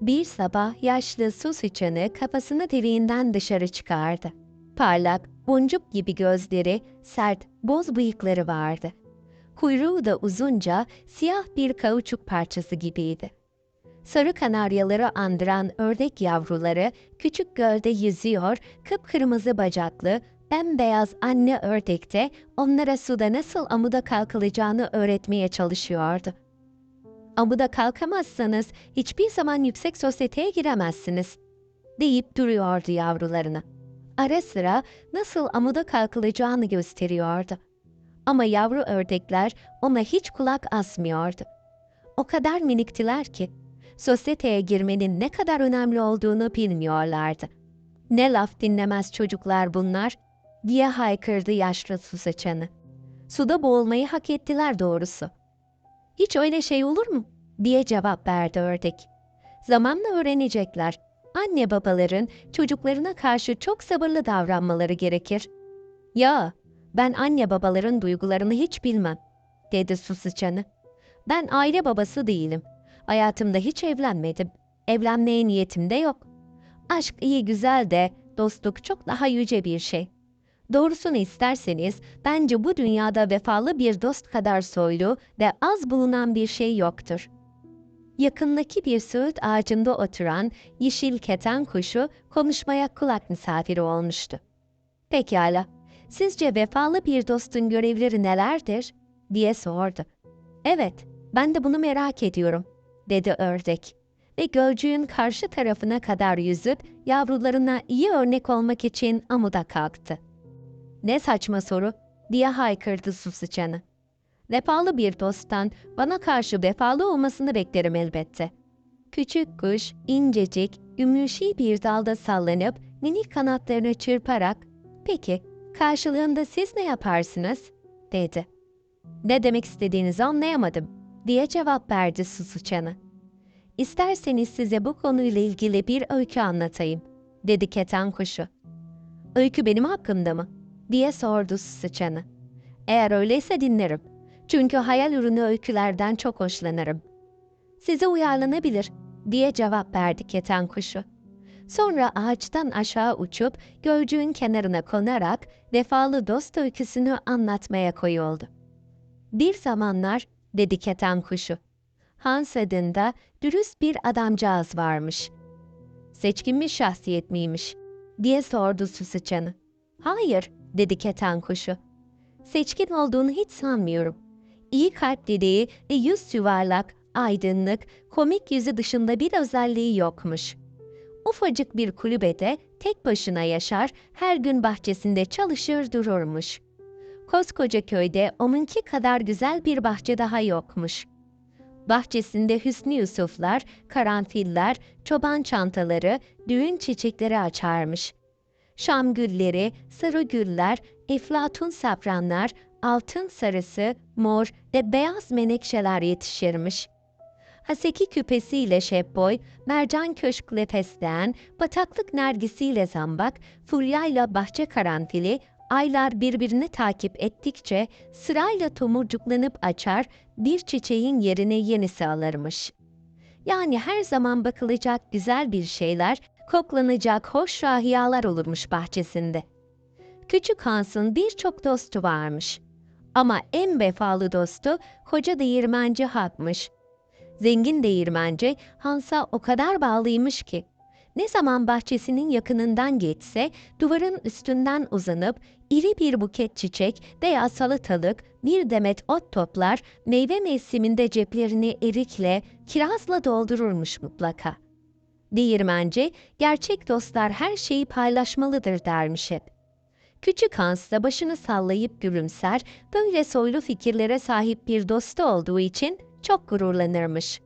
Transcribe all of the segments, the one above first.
Bir sabah yaşlı su sıçanı kafasını deliğinden dışarı çıkardı. Parlak, boncuk gibi gözleri, sert, boz bıyıkları vardı. Kuyruğu da uzunca, siyah bir kauçuk parçası gibiydi. Sarı kanaryaları andıran ördek yavruları küçük gölde yüzüyor, kıpkırmızı bacaklı, bembeyaz anne ördek de onlara suda nasıl amuda kalkılacağını öğretmeye çalışıyordu. Amuda kalkamazsanız hiçbir zaman yüksek sosyeteye giremezsiniz, deyip duruyordu yavrularına. Ara sıra nasıl amuda kalkılacağını gösteriyordu. Ama yavru ördekler ona hiç kulak asmıyordu. O kadar miniktiler ki, sosyeteye girmenin ne kadar önemli olduğunu bilmiyorlardı. Ne laf dinlemez çocuklar bunlar, diye haykırdı yaşlı su saçanı. Suda boğulmayı hak ettiler doğrusu. Hiç öyle şey olur mu? diye cevap verdi ördek. Zamanla öğrenecekler. Anne babaların çocuklarına karşı çok sabırlı davranmaları gerekir. Ya, ben anne babaların duygularını hiç bilmem, dedi su sıçanı. Ben aile babası değilim. Hayatımda hiç evlenmedim. Evlenmeye niyetim de yok. Aşk iyi güzel de dostluk çok daha yüce bir şey. Doğrusunu isterseniz bence bu dünyada vefalı bir dost kadar soylu ve az bulunan bir şey yoktur. Yakındaki bir söğüt ağacında oturan yeşil keten kuşu konuşmaya kulak misafiri olmuştu. Pekala, sizce vefalı bir dostun görevleri nelerdir? diye sordu. Evet, ben de bunu merak ediyorum, dedi ördek. Ve gölcüğün karşı tarafına kadar yüzüp yavrularına iyi örnek olmak için amuda kalktı. Ne saçma soru, diye haykırdı su sıçanı. Vefalı bir dosttan bana karşı vefalı olmasını beklerim elbette. Küçük kuş, incecik, gümüşi bir dalda sallanıp minik kanatlarını çırparak, ''Peki, karşılığında siz ne yaparsınız?'' dedi. ''Ne demek istediğinizi anlayamadım.'' diye cevap verdi su sıçanı. ''İsterseniz size bu konuyla ilgili bir öykü anlatayım.'' dedi keten kuşu. ''Öykü benim hakkımda mı?'' Diye sordu sıçanı. ''Eğer öyleyse dinlerim. Çünkü hayal ürünü öykülerden çok hoşlanırım. Size uyarlanabilir, diye cevap verdi keten kuşu. Sonra ağaçtan aşağı uçup gölcüğün kenarına konarak vefalı dost öyküsünü anlatmaya koyuldu. Bir zamanlar, dedi keten kuşu, Hans adında dürüst bir adamcağız varmış. Seçkin bir şahsiyet miymiş? diye sordu su sıçanı. Hayır, dedi keten kuşu. Seçkin olduğunu hiç sanmıyorum iyi kalpliliği ve yüz yuvarlak, aydınlık, komik yüzü dışında bir özelliği yokmuş. Ufacık bir kulübede tek başına yaşar, her gün bahçesinde çalışır dururmuş. Koskoca köyde onunki kadar güzel bir bahçe daha yokmuş. Bahçesinde Hüsnü Yusuflar, karanfiller, çoban çantaları, düğün çiçekleri açarmış. Şam gülleri, sarı güller, eflatun safranlar, altın sarısı, mor ve beyaz menekşeler yetişirmiş. Haseki küpesiyle şepboy, mercan köşkle fesleğen, bataklık nergisiyle zambak, fulyayla bahçe karanfili, aylar birbirini takip ettikçe sırayla tomurcuklanıp açar, bir çiçeğin yerine yenisi alırmış. Yani her zaman bakılacak güzel bir şeyler, koklanacak hoş rahiyalar olurmuş bahçesinde. Küçük Hans'ın birçok dostu varmış. Ama en vefalı dostu koca değirmenci Hak'mış. Zengin değirmenci Hans'a o kadar bağlıymış ki, ne zaman bahçesinin yakınından geçse duvarın üstünden uzanıp iri bir buket çiçek veya salatalık, bir demet ot toplar, meyve mevsiminde ceplerini erikle, kirazla doldururmuş mutlaka. Değirmenci, gerçek dostlar her şeyi paylaşmalıdır dermiş hep. Küçük Hans da başını sallayıp gülümser, böyle soylu fikirlere sahip bir dostu olduğu için çok gururlanırmış.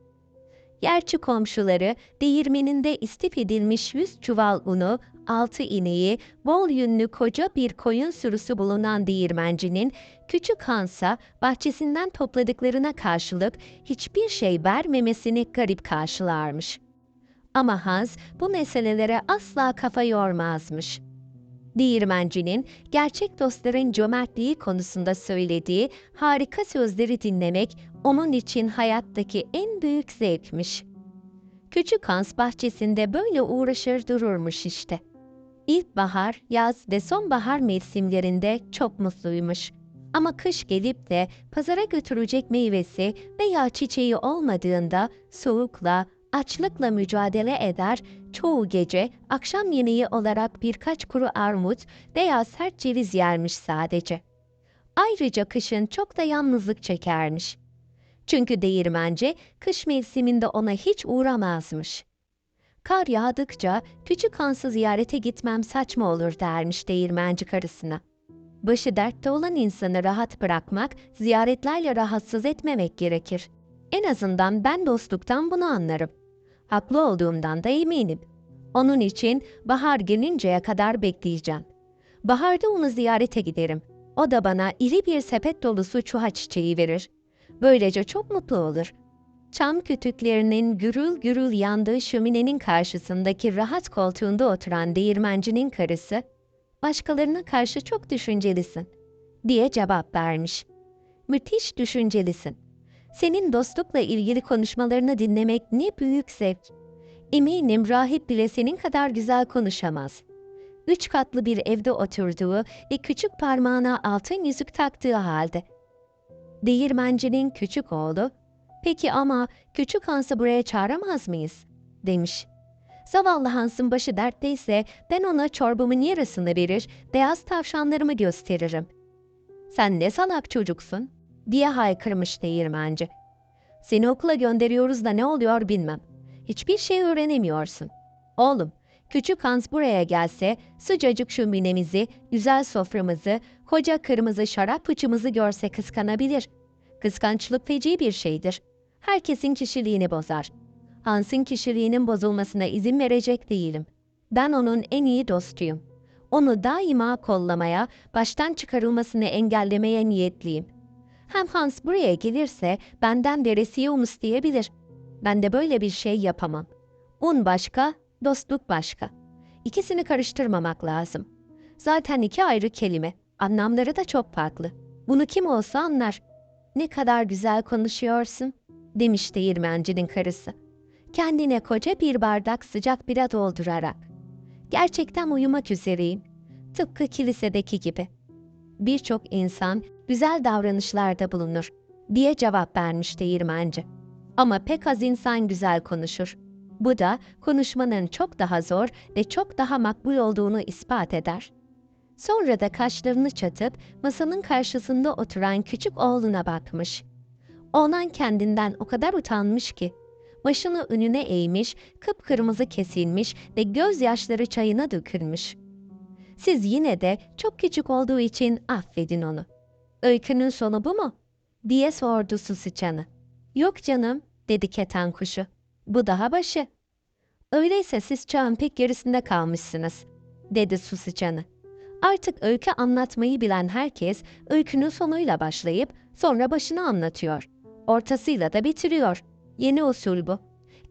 Yerçi komşuları değirmeninde istif edilmiş yüz çuval unu, altı ineği, bol yünlü koca bir koyun sürüsü bulunan değirmencinin küçük Hans'a bahçesinden topladıklarına karşılık hiçbir şey vermemesini garip karşılarmış. Ama Hans bu meselelere asla kafa yormazmış. Değirmencinin gerçek dostların cömertliği konusunda söylediği harika sözleri dinlemek onun için hayattaki en büyük zevkmiş. Küçük Hans bahçesinde böyle uğraşır dururmuş işte. İlkbahar, yaz ve sonbahar mevsimlerinde çok mutluymuş. Ama kış gelip de pazara götürecek meyvesi veya çiçeği olmadığında soğukla, açlıkla mücadele eder, çoğu gece akşam yemeği olarak birkaç kuru armut veya sert ceviz yermiş sadece. Ayrıca kışın çok da yalnızlık çekermiş. Çünkü değirmenci kış mevsiminde ona hiç uğramazmış. Kar yağdıkça küçük Hans'ı ziyarete gitmem saçma olur dermiş değirmenci karısına. Başı dertte olan insanı rahat bırakmak, ziyaretlerle rahatsız etmemek gerekir. En azından ben dostluktan bunu anlarım. Haklı olduğumdan da eminim. Onun için bahar gelinceye kadar bekleyeceğim. Baharda onu ziyarete giderim. O da bana iri bir sepet dolusu çuha çiçeği verir. Böylece çok mutlu olur. Çam kütüklerinin gürül gürül yandığı şöminenin karşısındaki rahat koltuğunda oturan değirmencinin karısı, başkalarına karşı çok düşüncelisin, diye cevap vermiş. Müthiş düşüncelisin. Senin dostlukla ilgili konuşmalarını dinlemek ne büyük zevk. Eminim rahip bile senin kadar güzel konuşamaz. Üç katlı bir evde oturduğu ve küçük parmağına altın yüzük taktığı halde. Değirmencinin küçük oğlu, peki ama küçük Hans'ı buraya çağıramaz mıyız? demiş. Zavallı Hans'ın başı dertteyse ben ona çorbamın yarısını verir, beyaz tavşanlarımı gösteririm. Sen ne salak çocuksun, diye haykırmış değirmenci. Seni okula gönderiyoruz da ne oluyor bilmem. Hiçbir şey öğrenemiyorsun. Oğlum, küçük Hans buraya gelse sıcacık şöminemizi, güzel soframızı, koca kırmızı şarap fıçımızı görse kıskanabilir. Kıskançlık feci bir şeydir. Herkesin kişiliğini bozar. Hans'ın kişiliğinin bozulmasına izin verecek değilim. Ben onun en iyi dostuyum. Onu daima kollamaya, baştan çıkarılmasını engellemeye niyetliyim. Hem Hans buraya gelirse benden veresiye un isteyebilir. Ben de böyle bir şey yapamam. Un başka, dostluk başka. İkisini karıştırmamak lazım. Zaten iki ayrı kelime. Anlamları da çok farklı. Bunu kim olsa anlar. Ne kadar güzel konuşuyorsun, demiş değirmencinin karısı. Kendine koca bir bardak sıcak bira doldurarak. Gerçekten uyumak üzereyim. Tıpkı kilisedeki gibi. Birçok insan güzel davranışlarda bulunur diye cevap vermiş değirmenci. Ama pek az insan güzel konuşur. Bu da konuşmanın çok daha zor ve çok daha makbul olduğunu ispat eder. Sonra da kaşlarını çatıp masanın karşısında oturan küçük oğluna bakmış. Oğlan kendinden o kadar utanmış ki, başını önüne eğmiş, kıpkırmızı kesilmiş ve gözyaşları çayına dökülmüş. Siz yine de çok küçük olduğu için affedin onu. Öykünün sonu bu mu? diye sordu su sıçanı. Yok canım, dedi keten kuşu. Bu daha başı. Öyleyse siz çağın pek gerisinde kalmışsınız, dedi su sıçanı. Artık öykü anlatmayı bilen herkes öykünün sonuyla başlayıp sonra başını anlatıyor. Ortasıyla da bitiriyor. Yeni usul bu.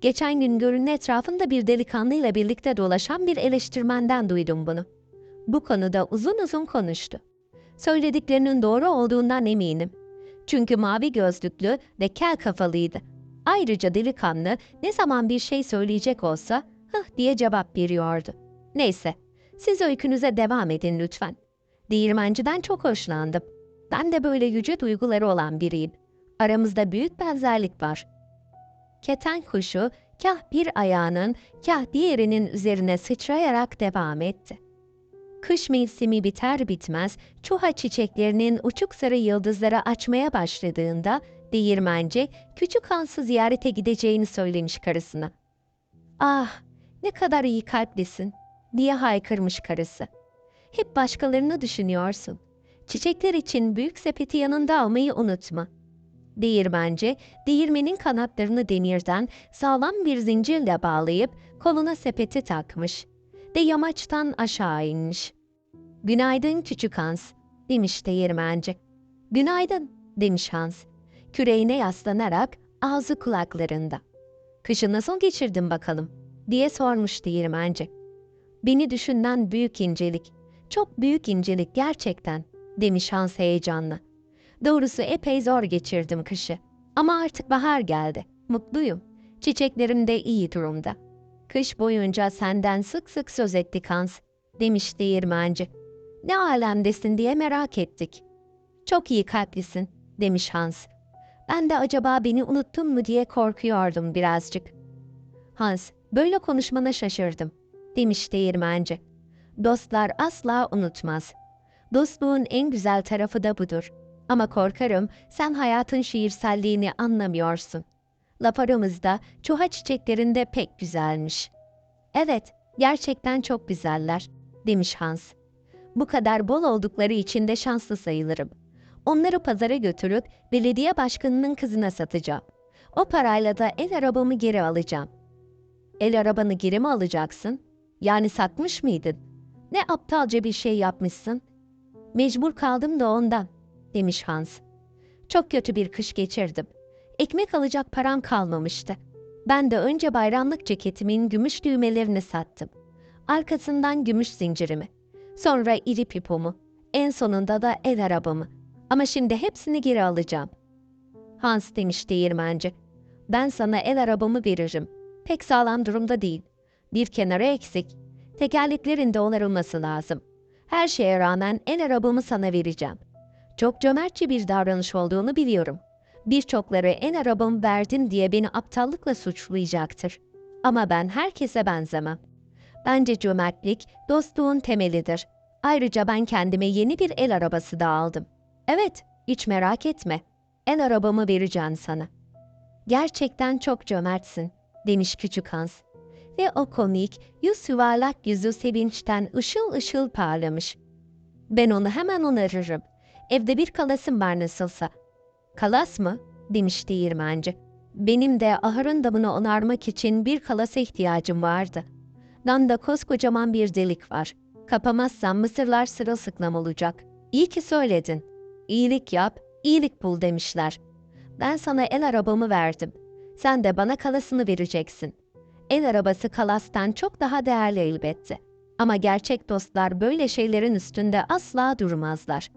Geçen gün gölün etrafında bir delikanlıyla birlikte dolaşan bir eleştirmenden duydum bunu. Bu konuda uzun uzun konuştu. Söylediklerinin doğru olduğundan eminim. Çünkü mavi gözlüklü ve kel kafalıydı. Ayrıca delikanlı ne zaman bir şey söyleyecek olsa hıh diye cevap veriyordu. Neyse, siz öykünüze devam edin lütfen. Değirmenciden çok hoşlandım. Ben de böyle yüce duyguları olan biriyim. Aramızda büyük benzerlik var. Keten kuşu kah bir ayağının kah diğerinin üzerine sıçrayarak devam etti. Kış mevsimi biter bitmez çuha çiçeklerinin uçuk sarı yıldızları açmaya başladığında değirmenci küçük Hans'ı ziyarete gideceğini söylemiş karısına. Ah ne kadar iyi kalplisin diye haykırmış karısı. Hep başkalarını düşünüyorsun. Çiçekler için büyük sepeti yanında almayı unutma. Değirmenci, değirmenin kanatlarını demirden sağlam bir zincirle bağlayıp koluna sepeti takmış ve yamaçtan aşağı inmiş. Günaydın küçük Hans, demiş değirmenci. Günaydın, demiş Hans. Küreğine yaslanarak ağzı kulaklarında. Kışı nasıl geçirdin bakalım, diye sormuş değirmenci. Beni düşünden büyük incelik, çok büyük incelik gerçekten, demiş Hans heyecanla. Doğrusu epey zor geçirdim kışı. Ama artık bahar geldi. Mutluyum. Çiçeklerim de iyi durumda. Kış boyunca senden sık sık söz ettik Hans, demiş değirmenci. Ne alemdesin diye merak ettik. Çok iyi kalplisin, demiş Hans. Ben de acaba beni unuttun mu diye korkuyordum birazcık. Hans, böyle konuşmana şaşırdım, demiş değirmenci. Dostlar asla unutmaz. Dostluğun en güzel tarafı da budur. Ama korkarım sen hayatın şiirselliğini anlamıyorsun. Laf aramızda çuha çiçeklerinde pek güzelmiş. Evet, gerçekten çok güzeller, demiş Hans. Bu kadar bol oldukları için de şanslı sayılırım. Onları pazara götürüp belediye başkanının kızına satacağım. O parayla da el arabamı geri alacağım. El arabanı geri mi alacaksın? Yani satmış mıydın? Ne aptalca bir şey yapmışsın. Mecbur kaldım da ondan, demiş Hans. Çok kötü bir kış geçirdim. Ekmek alacak param kalmamıştı. Ben de önce bayramlık ceketimin gümüş düğmelerini sattım. Arkasından gümüş zincirimi. Sonra iri pipomu. En sonunda da el arabamı. Ama şimdi hepsini geri alacağım. Hans demiş değirmenci. Ben sana el arabamı veririm. Pek sağlam durumda değil. Bir kenarı eksik. Tekerleklerin de onarılması lazım. Her şeye rağmen el arabamı sana vereceğim. Çok cömertçe bir davranış olduğunu biliyorum. Birçokları en arabamı verdin diye beni aptallıkla suçlayacaktır. Ama ben herkese benzemem. Bence cömertlik dostluğun temelidir. Ayrıca ben kendime yeni bir el arabası da aldım. Evet, hiç merak etme. El arabamı vereceğim sana. Gerçekten çok cömertsin, demiş küçük Hans. Ve o komik, yüz yuvarlak yüzü sevinçten ışıl ışıl parlamış. Ben onu hemen onarırım. Evde bir kalasım var nasılsa. Kalas mı? demiş değirmenci. Benim de ahırın damını onarmak için bir kalasa ihtiyacım vardı. Damda koskocaman bir delik var. Kapamazsam mısırlar sırılsıklam olacak. İyi ki söyledin. İyilik yap, iyilik bul demişler. Ben sana el arabamı verdim. Sen de bana kalasını vereceksin. El arabası kalastan çok daha değerli elbette. Ama gerçek dostlar böyle şeylerin üstünde asla durmazlar.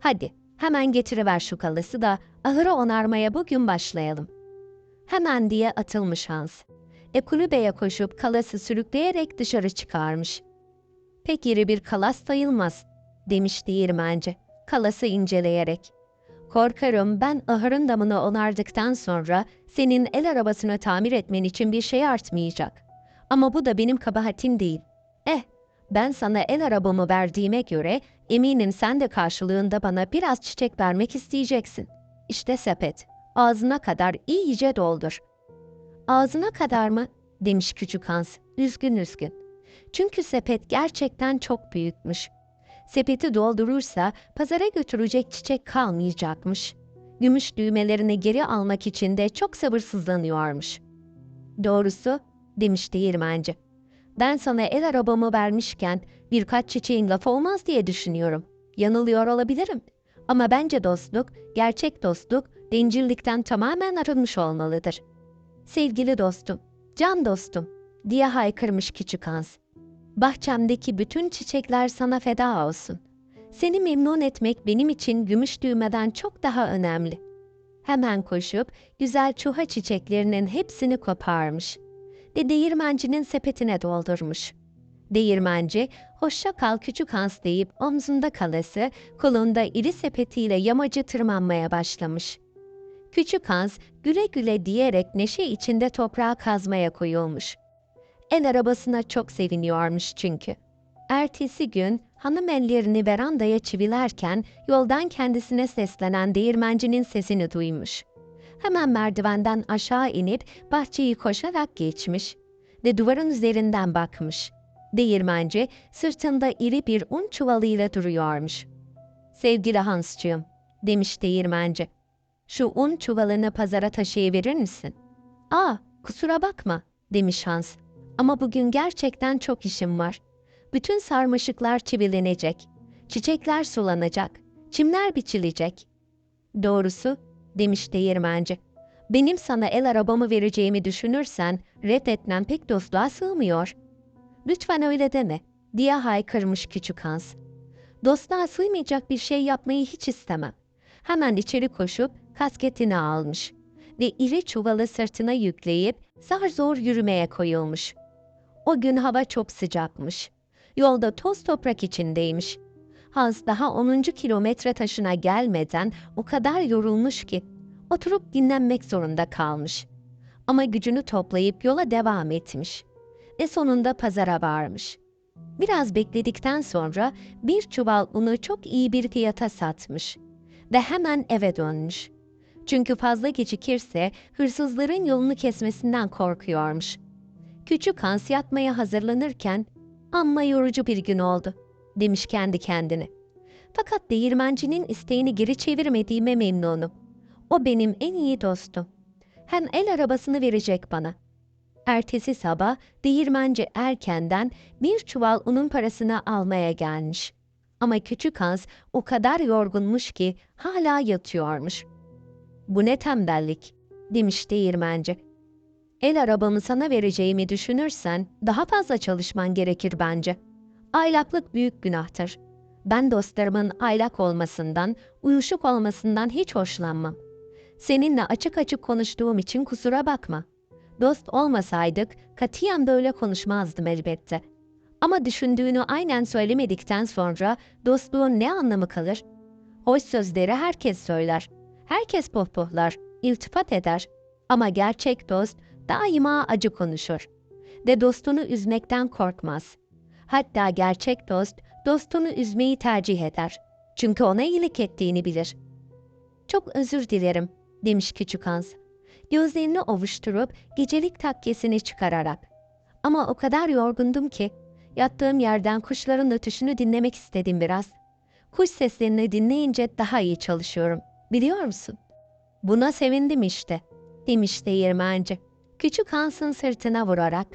Hadi hemen getiriver şu kalası da ahırı onarmaya bugün başlayalım. Hemen diye atılmış Hans. E kulübeye koşup kalası sürükleyerek dışarı çıkarmış. Pek iri bir kalas sayılmaz, demiş değirmenci, kalası inceleyerek. Korkarım ben ahırın damını onardıktan sonra senin el arabasını tamir etmen için bir şey artmayacak. Ama bu da benim kabahatim değil. Eh, ben sana el arabamı verdiğime göre eminim sen de karşılığında bana biraz çiçek vermek isteyeceksin. İşte sepet. Ağzına kadar iyice doldur. Ağzına kadar mı? demiş küçük Hans, üzgün üzgün. Çünkü sepet gerçekten çok büyükmüş. Sepeti doldurursa pazara götürecek çiçek kalmayacakmış. Gümüş düğmelerini geri almak için de çok sabırsızlanıyormuş. Doğrusu, demiş değirmenci. Ben sana el arabamı vermişken birkaç çiçeğin lafı olmaz diye düşünüyorum. Yanılıyor olabilirim. Ama bence dostluk, gerçek dostluk, bencillikten tamamen arınmış olmalıdır. Sevgili dostum, can dostum, diye haykırmış küçük Hans. Bahçemdeki bütün çiçekler sana feda olsun. Seni memnun etmek benim için gümüş düğmeden çok daha önemli. Hemen koşup güzel çuha çiçeklerinin hepsini koparmış ve değirmencinin sepetine doldurmuş. Değirmenci, hoşça kal küçük Hans deyip omzunda kalası, kolunda iri sepetiyle yamacı tırmanmaya başlamış. Küçük Hans güle güle diyerek neşe içinde toprağa kazmaya koyulmuş. El arabasına çok seviniyormuş çünkü. Ertesi gün hanım ellerini verandaya çivilerken yoldan kendisine seslenen değirmencinin sesini duymuş. Hemen merdivenden aşağı inip bahçeyi koşarak geçmiş ve duvarın üzerinden bakmış. Değirmenci sırtında iri bir un çuvalıyla duruyormuş. Sevgili Hansçığım, demiş değirmenci. Şu un çuvalını pazara taşıyıverir misin? Aa, kusura bakma, demiş Hans. Ama bugün gerçekten çok işim var. Bütün sarmaşıklar çivilenecek. Çiçekler sulanacak. Çimler biçilecek. Doğrusu, demiş değirmenci. Benim sana el arabamı vereceğimi düşünürsen reddetmem pek dostluğa sığmıyor. Lütfen öyle deme, diye haykırmış küçük Hans. Dostluğa sığmayacak bir şey yapmayı hiç istemem. Hemen içeri koşup kasketini almış ve iri çuvalı sırtına yükleyip zar zor yürümeye koyulmuş. O gün hava çok sıcakmış. Yolda toz toprak içindeymiş. Hans daha 10. kilometre taşına gelmeden o kadar yorulmuş ki oturup dinlenmek zorunda kalmış. Ama gücünü toplayıp yola devam etmiş. Ve sonunda pazara varmış. Biraz bekledikten sonra bir çuval unu çok iyi bir fiyata satmış. Ve hemen eve dönmüş. Çünkü fazla gecikirse hırsızların yolunu kesmesinden korkuyormuş. Küçük Hans yatmaya hazırlanırken amma yorucu bir gün oldu demiş kendi kendine. Fakat değirmencinin isteğini geri çevirmediğime memnunum. O benim en iyi dostum. Hem el arabasını verecek bana. Ertesi sabah değirmenci erkenden bir çuval unun parasını almaya gelmiş. Ama küçük Hans o kadar yorgunmuş ki hala yatıyormuş. Bu ne tembellik, demiş değirmenci. El arabamı sana vereceğimi düşünürsen daha fazla çalışman gerekir bence. Aylaklık büyük günahtır. Ben dostlarımın aylak olmasından, uyuşuk olmasından hiç hoşlanmam. Seninle açık açık konuştuğum için kusura bakma. Dost olmasaydık katiyen böyle konuşmazdım elbette. Ama düşündüğünü aynen söylemedikten sonra dostluğun ne anlamı kalır? Hoş sözleri herkes söyler. Herkes pohpohlar, iltifat eder. Ama gerçek dost daima acı konuşur. Ve dostunu üzmekten korkmaz. Hatta gerçek dost, dostunu üzmeyi tercih eder. Çünkü ona iyilik ettiğini bilir. Çok özür dilerim, demiş küçük Hans. Gözlerini ovuşturup gecelik takkesini çıkararak. Ama o kadar yorgundum ki, yattığım yerden kuşların ötüşünü dinlemek istedim biraz. Kuş seslerini dinleyince daha iyi çalışıyorum. Biliyor musun? Buna sevindim işte, demiş değirmenci. Küçük Hans'ın sırtına vurarak.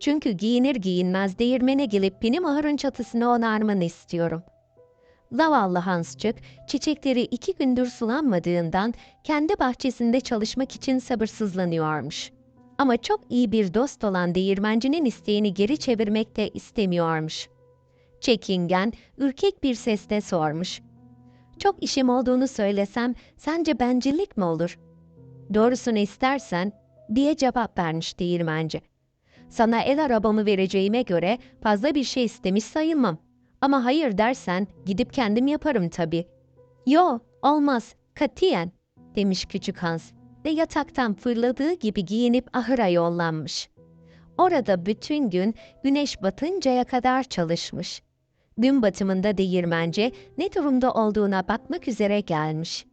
Çünkü giyinir giyinmez değirmene gelip benim ahırın çatısını onarmanı istiyorum. Zavallı Hansçık, çiçekleri iki gündür sulanmadığından kendi bahçesinde çalışmak için sabırsızlanıyormuş. Ama çok iyi bir dost olan değirmencinin isteğini geri çevirmek de istemiyormuş. Çekingen, ürkek bir sesle sormuş. Çok işim olduğunu söylesem sence bencillik mi olur? Doğrusunu istersen diye cevap vermiş değirmenci. Sana el arabamı vereceğime göre fazla bir şey istemiş sayılmam. Ama hayır dersen gidip kendim yaparım tabii. Yo, olmaz, katiyen, demiş küçük Hans ve yataktan fırladığı gibi giyinip ahıra yollanmış. Orada bütün gün güneş batıncaya kadar çalışmış. Gün batımında değirmence ne durumda olduğuna bakmak üzere gelmiş.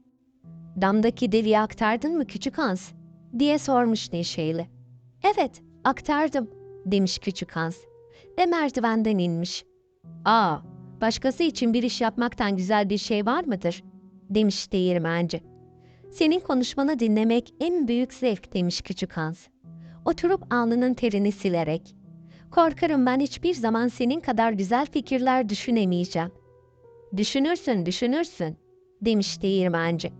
Damdaki deliği aktardın mı küçük Hans? diye sormuş neşeyle. Evet, aktardım, demiş küçük Hans ve merdivenden inmiş. Aa, başkası için bir iş yapmaktan güzel bir şey var mıdır? demiş değirmenci. Senin konuşmanı dinlemek en büyük zevk demiş küçük Hans. Oturup alnının terini silerek. Korkarım ben hiçbir zaman senin kadar güzel fikirler düşünemeyeceğim. Düşünürsün, düşünürsün, demiş değirmenci.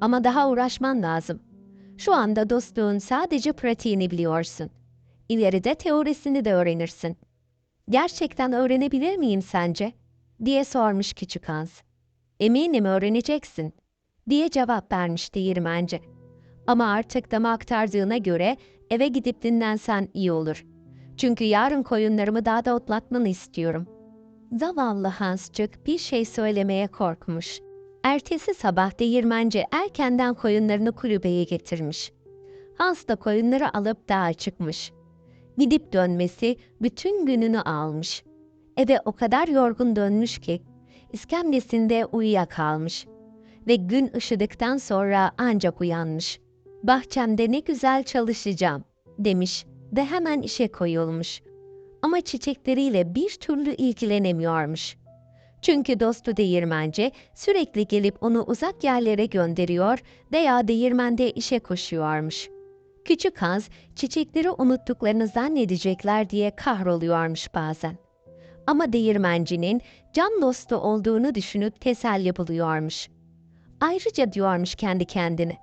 Ama daha uğraşman lazım. Şu anda dostluğun sadece pratiğini biliyorsun. İleride teorisini de öğrenirsin. Gerçekten öğrenebilir miyim sence? diye sormuş küçük Hans. Eminim öğreneceksin, diye cevap vermiş değirmenci. Ama artık dama aktardığına göre eve gidip dinlensen iyi olur. Çünkü yarın koyunlarımı daha da otlatmanı istiyorum. Zavallı Hanscık bir şey söylemeye korkmuş. Ertesi sabah değirmenci erkenden koyunlarını kulübeye getirmiş. Hans da koyunları alıp dağa çıkmış. Gidip dönmesi bütün gününü almış. Eve o kadar yorgun dönmüş ki iskemlesinde uyuyakalmış ve gün ışıdıktan sonra ancak uyanmış. Bahçemde ne güzel çalışacağım demiş ve hemen işe koyulmuş. Ama çiçekleriyle bir türlü ilgilenemiyormuş. Çünkü dostu değirmenci sürekli gelip onu uzak yerlere gönderiyor veya değirmende işe koşuyormuş. Küçük Hans çiçekleri unuttuklarını zannedecekler diye kahroluyormuş bazen. Ama değirmencinin can dostu olduğunu düşünüp teselli buluyormuş. Ayrıca diyormuş kendi kendine.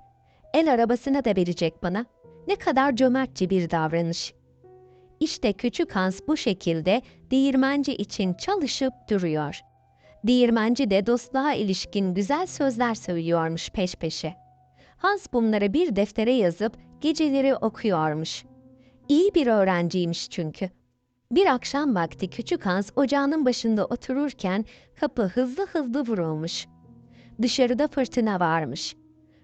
El arabasını da verecek bana. Ne kadar cömertçe bir davranış. İşte küçük Hans bu şekilde değirmenci için çalışıp duruyor. Değirmenci de dostluğa ilişkin güzel sözler söylüyormuş peş peşe. Hans bunları bir deftere yazıp geceleri okuyormuş. İyi bir öğrenciymiş çünkü. Bir akşam vakti küçük Hans ocağının başında otururken kapı hızlı hızlı vurulmuş. Dışarıda fırtına varmış.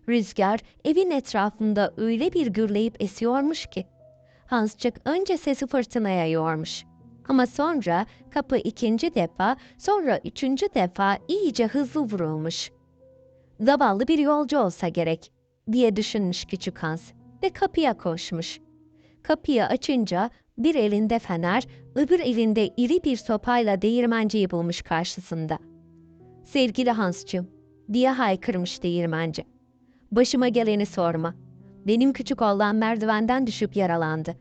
Rüzgar evin etrafında öyle bir gürleyip esiyormuş ki. Hanscık önce sesi fırtınaya yormuş. Ama sonra kapı ikinci defa, sonra üçüncü defa iyice hızlı vurulmuş. Zavallı bir yolcu olsa gerek, diye düşünmüş küçük Hans ve kapıya koşmuş. Kapıyı açınca bir elinde fener, öbür elinde iri bir sopayla değirmenciyi bulmuş karşısında. Sevgili Hans'cığım, diye haykırmış değirmenci. Başıma geleni sorma. Benim küçük oğlan merdivenden düşüp yaralandı.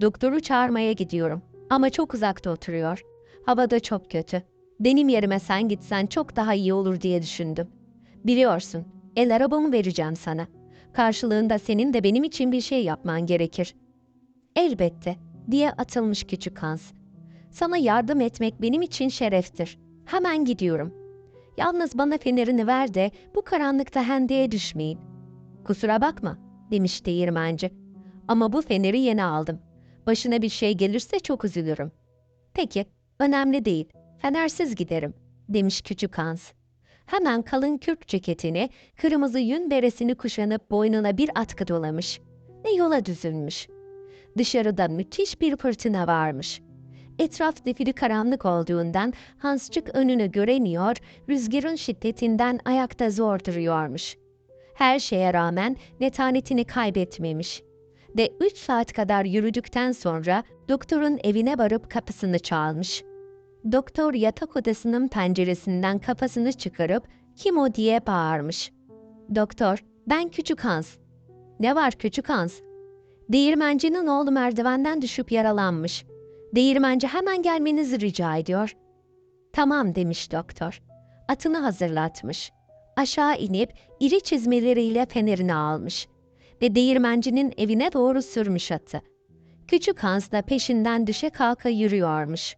Doktoru çağırmaya gidiyorum ama çok uzakta oturuyor. Hava da çok kötü. Benim yerime sen gitsen çok daha iyi olur diye düşündüm. Biliyorsun, el arabamı vereceğim sana. Karşılığında senin de benim için bir şey yapman gerekir. Elbette, diye atılmış küçük Hans. Sana yardım etmek benim için şereftir. Hemen gidiyorum. Yalnız bana fenerini ver de bu karanlıkta hendeye düşmeyin. Kusura bakma, demiş değirmenci. Ama bu feneri yeni aldım. Başına bir şey gelirse çok üzülürüm. Peki, önemli değil. Fenersiz giderim, demiş küçük Hans. Hemen kalın kürk ceketini, kırmızı yün beresini kuşanıp boynuna bir atkı dolamış ve yola düzülmüş. Dışarıda müthiş bir fırtına varmış. Etraf defili karanlık olduğundan Hansçık önünü göremiyor, rüzgarın şiddetinden ayakta zor duruyormuş. Her şeye rağmen netanetini kaybetmemiş. Ve üç saat kadar yürüdükten sonra doktorun evine varıp kapısını çalmış. Doktor yatak odasının penceresinden kafasını çıkarıp kim o diye bağırmış. Doktor, ben Küçük Hans. Ne var Küçük Hans? Değirmencinin oğlu merdivenden düşüp yaralanmış. Değirmenci hemen gelmenizi rica ediyor. Tamam demiş doktor. Atını hazırlatmış. Aşağı inip iri çizmeleriyle fenerini almış. Ve değirmencinin evine doğru sürmüş atı. Küçük Hans da peşinden düşe kalka yürüyormuş.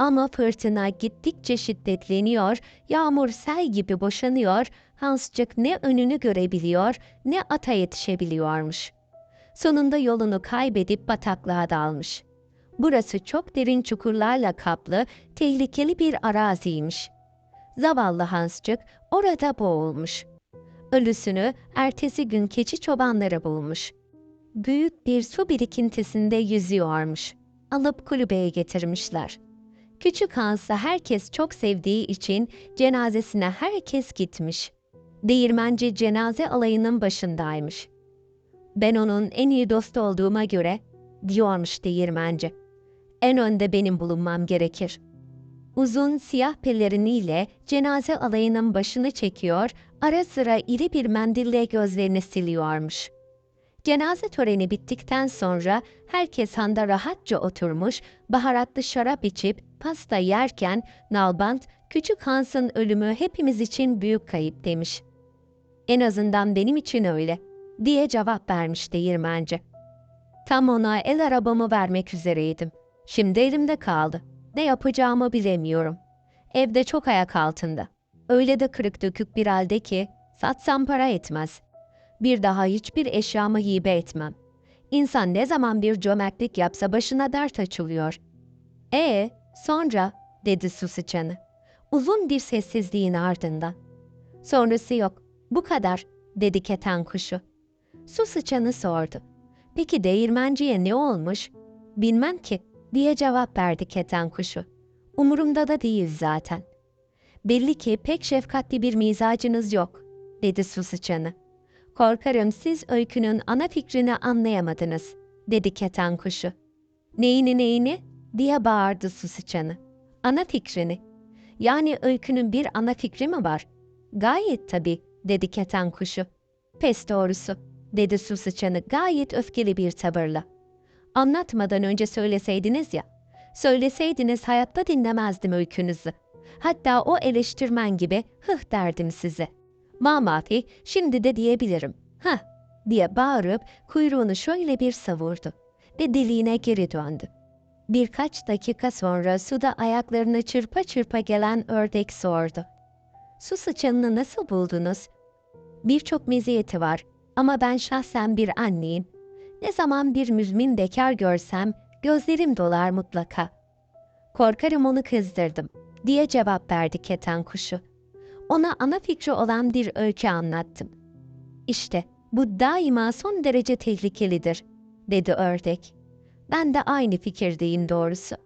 Ama fırtına gittikçe şiddetleniyor, yağmur sel gibi boşanıyor, Hanscık ne önünü görebiliyor ne ata yetişebiliyormuş.'' Sonunda yolunu kaybedip bataklığa dalmış. Burası çok derin çukurlarla kaplı, tehlikeli bir araziymiş. Zavallı Hanscık orada boğulmuş. Ölüsünü ertesi gün keçi çobanları bulmuş. Büyük bir su birikintisinde yüzüyormuş. Alıp kulübeye getirmişler. Küçük Hans'ı herkes çok sevdiği için cenazesine herkes gitmiş. Değirmenci cenaze alayının başındaymış. Ben onun en iyi dostu olduğuma göre, diyormuş değirmenci. En önde benim bulunmam gerekir. Uzun siyah peleriniyle cenaze alayının başını çekiyor, ara sıra iri bir mendille gözlerini siliyormuş. Cenaze töreni bittikten sonra herkes handa rahatça oturmuş, baharatlı şarap içip pasta yerken Nalbant, küçük Hans'ın ölümü hepimiz için büyük kayıp demiş. En azından benim için öyle.'' diye cevap vermiş değirmenci. Tam ona el arabamı vermek üzereydim. Şimdi elimde kaldı. Ne yapacağımı bilemiyorum. Evde çok ayak altında. Öyle de kırık dökük bir halde ki satsam para etmez. Bir daha hiçbir eşyamı hibe etmem. İnsan ne zaman bir cömertlik yapsa başına dert açılıyor. E sonra dedi su sıçanı. Uzun bir sessizliğin ardından. Sonrası yok. Bu kadar dedi keten kuşu. Su sıçanı sordu. Peki değirmenciye ne olmuş? Bilmem ki diye cevap verdi keten kuşu. Umurumda da değil zaten. Belli ki pek şefkatli bir mizacınız yok, dedi su sıçanı. Korkarım siz öykünün ana fikrini anlayamadınız, dedi keten kuşu. Neyini neyini? diye bağırdı su sıçanı. Ana fikrini. Yani öykünün bir ana fikri mi var? Gayet tabii, dedi keten kuşu. Pes doğrusu dedi su sıçanı gayet öfkeli bir tavırla. Anlatmadan önce söyleseydiniz ya. Söyleseydiniz hayatta dinlemezdim öykünüzü. Hatta o eleştirmen gibi hıh derdim size. Mamafi şimdi de diyebilirim. Hah diye bağırıp kuyruğunu şöyle bir savurdu ve deliğine geri döndü. Birkaç dakika sonra suda ayaklarını çırpa çırpa gelen ördek sordu. Su sıçanını nasıl buldunuz? Birçok meziyeti var ama ben şahsen bir anneyim. Ne zaman bir müzmin bekar görsem gözlerim dolar mutlaka. Korkarım onu kızdırdım diye cevap verdi keten kuşu. Ona ana fikri olan bir öykü anlattım. İşte bu daima son derece tehlikelidir, dedi ördek. Ben de aynı fikirdeyim doğrusu.